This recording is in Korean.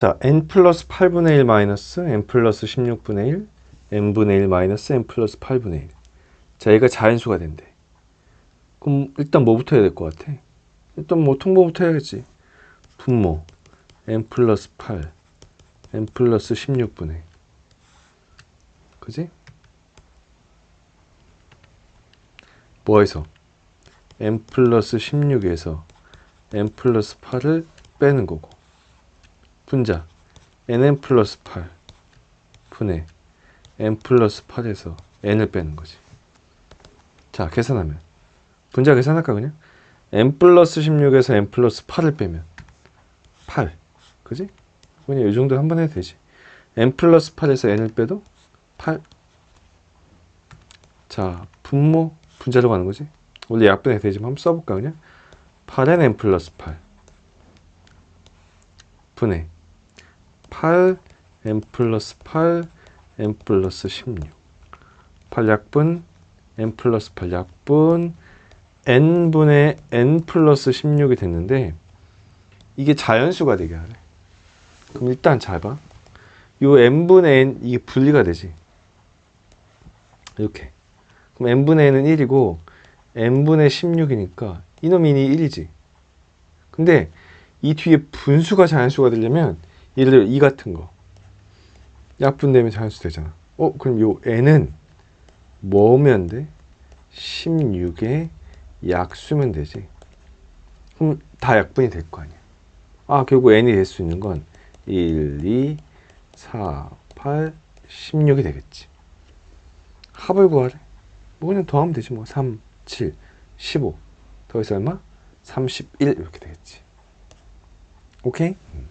자, n 플러스 8분의 1 마이너스 n 플러스 16분의 1 n분의 1 마이너스 n 플러스 8분의 1. 자, 얘가 자연수가 된대. 그럼 일단 뭐부터 해야 될 것 같아? 일단 뭐 통보부터 해야겠지. 분모 n 플러스 8 n 플러스 16분의 1. 그지? 뭐에서? n 플러스 16에서 n 플러스 8을 빼는 거고 분자 nn 플러스 8 분의 n 플러스 8에서 n을 빼는 거지. 자, 계산하면 분자 계산할까 그냥? n 플러스 16에서 n 플러스 8을 빼면 8. 그지? 그냥 이 정도 한 번 해도 되지. n 플러스 8에서 n을 빼도 8. 자, 분모 분자로 가는 거지. 원래 약분해야 되지만 한번 써볼까 그냥? 8n n 플러스 8 분의 8 n 플러스 8 n 플러스 16 8약분 n 플러스 8약분 n분의 n 플러스 16이 됐는데 이게 자연수가 되게 하래 그럼 일단 잘 봐. 요 n분의 n 이게 분리가 되지? 이렇게. 그럼 n분의 n은 1이고 n분의 16이니까 이놈이 1이지. 근데 이 뒤에 분수가 자연수가 되려면 예를 들어 이 같은 거 약분되면 자연수 되잖아. 어 그럼 요 n은 뭐면 돼? 16의 약수면 되지. 그럼 다 약분이 될 거 아니야. 아 결국 n이 될 수 있는 건 1, 2, 4, 8, 16이 되겠지. 합을 구하래. 뭐 그냥 더하면 되지 뭐. 3, 7, 15. 더해서 얼마? 31 이렇게 되겠지. 오케이? 음.